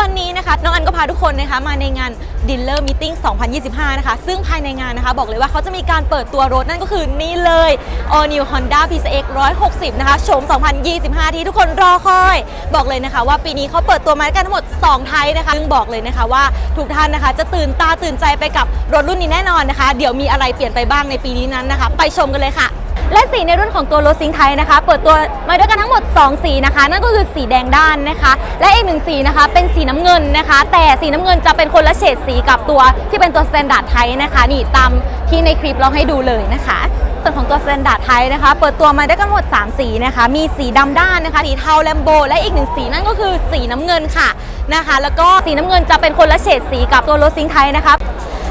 วันนี้นะคะน้องอันก็พาทุกคนนะคะมาในงาน Dealer Meeting 2025 นะคะ ซึ่งภายในงานนะคะ บอกเลยว่าเขาจะมีการเปิดตัวรถนั่นก็คือนี่เลย All New Honda PCX 160 นะคะโฉม 2025 ที่ทุกคนรอคอย บอกเลยนะคะ ว่าปีนี้เขาเปิดตัวมากันทั้งหมด 2 ไทยนะคะซึ่งบอกเลยนะคะว่าทุกท่านนะคะ จะตื่นตาตื่นใจไปกับรถรุ่นนี้แน่นอนนะคะ เดี๋ยวมีอะไรเปลี่ยนไปบ้างในปีนี้นั้นนะคะ ไปชมกันเลยค่ะ และสีในรุ่นของตัวรถซิงไทยนะคะ เปิดตัวมาด้วยกันทั้งหมด 2 สีนะคะ นั่นก็คือสีแดงด้านนะคะ และอีกหนึ่งสีนะคะ เป็นสีน้ำเงินนะคะ แต่สีน้ำเงินจะเป็นคนละเฉดสีกับตัวที่เป็นตัวสแตนดาร์ดไทยนะคะ นี่ตามที่ในคลิปเราให้ดูเลยนะคะส่วนของตัวสแตนดาร์ดไทยนะคะ เปิดตัวมาได้กันทั้งหมด 3 สีนะคะ มีสีดำด้านนะคะ สีเทาแลมโบ และอีกหนึ่งสีนั่นก็คือสีน้ำเงินค่ะนะคะ แล้วก็สีน้ำเงินจะเป็นคนละเฉดสีกับตัวรถซิงไทยนะคะ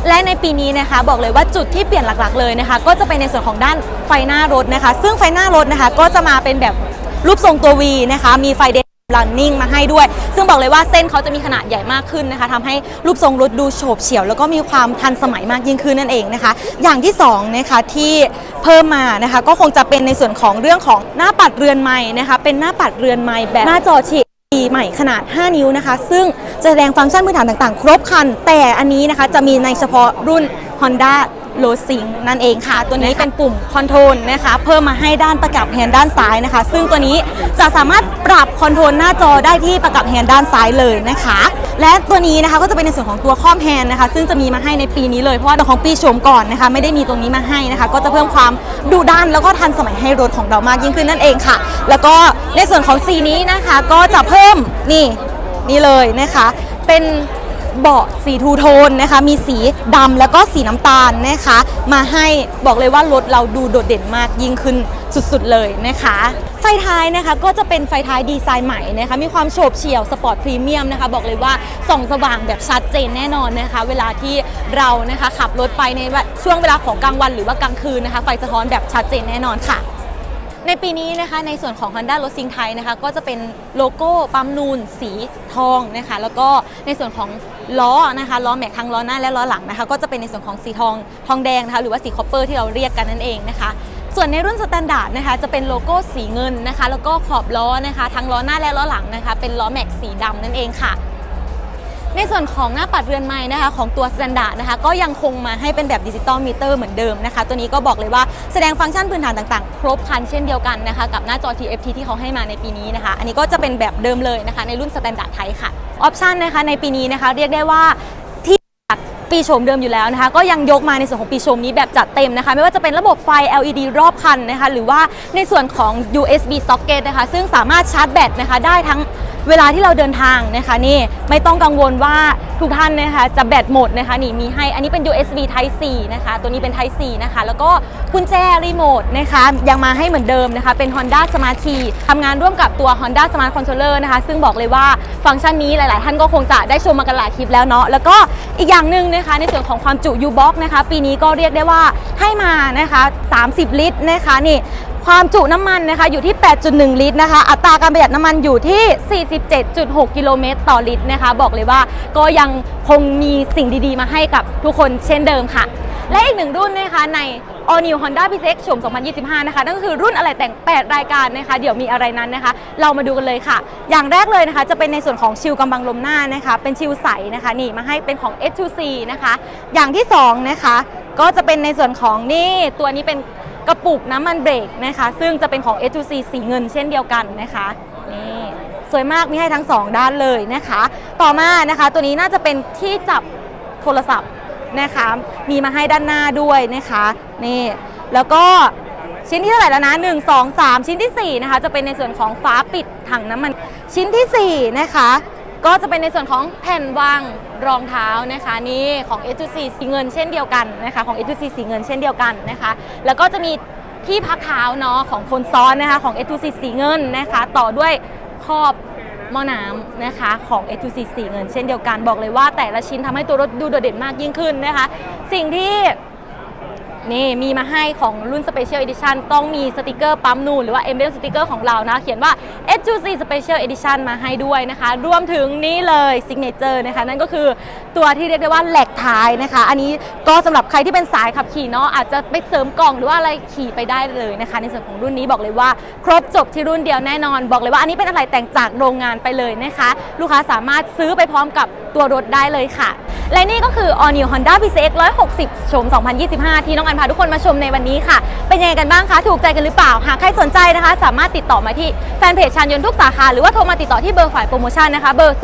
และในปีนี้นะคะบอกเลยว่าจุดที่เปลี่ยนหลักๆ เลยนะคะ ก็จะเป็นในส่วนของด้านไฟหน้ารถนะคะ ซึ่งไฟหน้ารถนะคะก็จะมาเป็นแบบรูปทรงตัว V นะคะ มีไฟเด running มาให้ด้วย ซึ่งบอกเลยว่าเส้นเขาจะมีขนาดใหญ่มากขึ้นนะคะทำให้รูปทรงรถดูโฉบเฉี่ยว แล้วก็มีความทันสมัยมากยิ่งขึ้นนั่นเองนะคะ อย่างที่สองนะคะที่เพิ่มมานะคะ ก็คงจะเป็นในส่วนของเรื่องของหน้าปัดเรือนไม้นะคะ เป็นหน้าปัดเรือนไม้แบบหน้าจอฉีด ใหม่ขนาด 5 นิ้วนะคะ ซึ่งจะแสดงฟังก์ชันพื้นฐานต่างๆ ครบคัน แต่อันนี้นะคะจะมีในเฉพาะรุ่น Honda l o s i n g นั่นเองค่ะ ตัวนี้เป็นปุ่มคอนโทรลนะคะ เพิ่มมาให้ด้านประกับแฮนด์ด้านซ้ายนะคะ ซึ่งตัวนี้จะสามารถปรับคอนโทรลหน้าจอได้ที่ประกับแฮนด์ด้านซ้ายเลยนะคะ และตัวนี้นะคะก็จะเป็นในส่วนของตัวข้อมแฮนนะคะซึ่งจะมีมาให้ในปีนี้เลยเพราะว่าของปีชมก่อนนะคะไม่ได้มีตรงนี้มาให้นะคะก็จะเพิ่มความดุดันแล้วก็ทันสมัยให้รถของเรามากยิ่งขึ้นนั่นเองค่ะ แล้วก็ในส่วนของสีนี้นะคะก็จะเพิ่มนี่นี่เลยนะคะเป็นเบาะสีทูโทนนะคะ มีสีดำแล้วก็สีน้ำตาลนะคะ มาให้บอกเลยว่ารถเราดูโดดเด่นมากยิ่งขึ้น สุดๆเลยนะคะ ไฟท้ายนะคะก็จะเป็นไฟท้ายดีไซน์ใหม่นะคะมีความโฉบเฉี่ยวสปอร์ตพรีเมียมนะคะบอกเลยว่าส่องสว่างแบบชัดเจนแน่นอนนะคะ เวลาที่เรานะคะขับรถไปในช่วงเวลาของกลางวันหรือว่ากลางคืนนะคะ ไฟสะท้อนแบบชัดเจนแน่นอนค่ะ ในปีนี้นะคะในส่วนของ Honda r o s i n g ไทยนะคะก็จะเป็นโลโก้ปั๊มนูนสีทองนะคะแล้วก็ในส่วนของล้อนะคะล้อแม็กทั้งล้อหน้าและล้อหลังนะคะก็จะเป็นในส่วนของสีทองทองแดงนะคะหรือว่าสีคอปเปอร์ที่เราเรียกกันนั่นเองนะคะ ส่วนในรุ่นสแตนดาร์ดนะคะจะเป็นโลโก้สีเงินนะคะแล้วก็ขอบล้อนะคะทั้งล้อหน้าและล้อหลังนะคะเป็นล้อแม็กสีดำนั่นเองค่ะ ในส่วนของหน้าปัดเรือนไม้นะคะของตัว s t ต n d a r d นะคะก็ยังคงมาให้เป็นแบบดิจิตอลมิเตอร์เหมือนเดิมนะคะ ตัวนี้ก็บอกเลยว่าแสดงฟังก์ชันพื้นฐานต่างๆ ครบครันเช่นเดียวกันนะคะกับหน้าจอ TFT ที่เขาให้มาในปีนี้นะคะ อันนี้ก็จะเป็นแบบเดิมเลยนะคะในรุ่น s t ต n d a r d ไทยค่ะออปชันนะคะในปีนี้นะคะเรียกได้ว่าที่จากปีโฉมเดิมอยู่แล้วนะคะ ก็ยังยกมาในส่วนของปีโฉมนี้แบบจัดเต็มนะคะ ไม่ว่าจะเป็นระบบไฟ LED รอบคันนะคะ หรือว่าในส่วนของ USB socket นะคะ ซึ่งสามารถชาร์จแบตนะคะ ได้ทั้ง เวลาที่เราเดินทางนะคะนี่ไม่ต้องกังวลว่าทุกท่านนะคะจะแบตหมดนะคะนี่มีให้อันนี้เป็น USB Type C นะคะตัวนี้เป็น Type C นะคะแล้วก็กุญแจรีโมทนะคะยังมาให้เหมือนเดิมนะคะเป็น Honda Smart Key ทำงานร่วมกับตัว Honda Smart Controller นะคะซึ่งบอกเลยว่าฟังก์ชันนี้หลาย ๆ ท่านก็คงจะได้ชมมากันหลายคลิปแล้วเนาะแล้วก็อีกอย่างหนึ่งนะคะในส่วนของความจุ U-Box นะคะปีนี้ก็เรียกได้ว่าให้มานะคะ 30 ลิตรนะคะนี่ ความจุน้ำมันนะคะอยู่ที่ 8.1 ลิตรนะคะ อัตราการประหยัดน้ำมันอยู่ที่ 47.6 กิโลเมตรต่อลิตรนะคะ บอกเลยว่าก็ยังคงมีสิ่งดีๆ มาให้กับทุกคนเช่นเดิมค่ะ และอีกหนึ่งรุ่นนะคะใน All New Honda PCX โฉม2025 นะคะ นั่นก็คือรุ่นอะไรแต่ง 8 รายการนะคะ เดี๋ยวมีอะไรนั้นนะคะ เรามาดูกันเลยค่ะ อย่างแรกเลยนะคะ จะเป็นในส่วนของชิลกำบังลมหน้านะคะ เป็นชิลใสนะคะ นี่มาให้เป็นของ S2C นะคะ อย่างที่สองนะคะ ก็จะเป็นในส่วนของนี่ ตัวนี้เป็น กระปุกน้ำมันเบรกนะคะ ซึ่งจะเป็นของ S2C สีเงินเช่นเดียวกันนะคะนี่สวยมากมีให้ทั้ง 2 ด้านเลยนะคะ ต่อมานะคะตัวนี้น่าจะเป็นที่จับโทรศัพท์นะคะ มีมาให้ด้านหน้าด้วยนะคะนี่แล้วก็ชิ้นที่เท่าไหร่แล้วนะ 1 2 3 ชิ้นทีสี่4 นะคะ จะเป็นในส่วนของฝาปิดถังน้ำมัน ชิ้นทีสี่4 นะคะ ก็จะเป็นในส่วนของแผ่นวางรองเท้านะคะนี่ของ S2C สีเงินเช่นเดียวกันนะคะของ S2C สีเงินเช่นเดียวกันนะคะ แล้วก็จะมีที่พักเท้าเนาะของคนซ้อนนะคะของ S2C สีเงินนะคะ ต่อด้วยครอบหม้อน้ำนะคะของ S2C สีเงินเช่นเดียวกันบอกเลยว่าแต่ละชิ้นทำให้ตัวรถดูโดดเด่นมากยิ่งขึ้นนะคะ สิ่งที่ นี่มีมาให้ของรุ่น Special Edition ต้องมีสติกเกอร์ปั๊มนูนหรือว่า Emblem สติกเกอร์ของเรานะเขียนว่า S2C Special Edition มาให้ด้วยนะคะ รวมถึงนี่เลย Signature นะคะ นั่นก็คือตัวที่เรียกได้ว่าแหลกท้ายนะคะ อันนี้ก็สำหรับใครที่เป็นสายขับขี่เนาะอาจจะไปเสริมกล่องหรือว่าอะไรขี่ไปได้เลยนะคะ ในส่วนของรุ่นนี้บอกเลยว่า ครบจบที่รุ่นเดียวแน่นอน บอกเลยว่าอันนี้เป็นอะไรแต่งจากโรงงานไปเลยนะคะ ลูกค้าสามารถซื้อไปพร้อมกับตัวรถได้เลยค่ะ และนี่ก็คือ All New Honda PCX 160 ชม 2025 ที่น้องอันพาทุกคนมาชมในวันนี้ค่ะ เป็นยังไงกันบ้างคะ ถูกใจกันหรือเปล่า หากใครสนใจนะคะ สามารถติดต่อมาที่แฟนเพจชานยนทุกสาขา หรือว่าโทรมาติดต่อที่เบอร์ฝ่ายโปรโมชั่นนะคะ เบอร์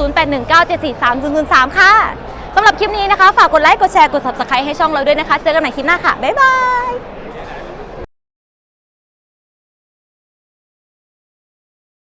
0819743003 ค่ะสำหรับคลิปนี้นะคะ ฝากกดไลค์ กดแชร์ กด subscribe ให้ช่องเราด้วยนะคะ เจอกันใหม่คลิปหน้าค่ะ บ๊ายบาย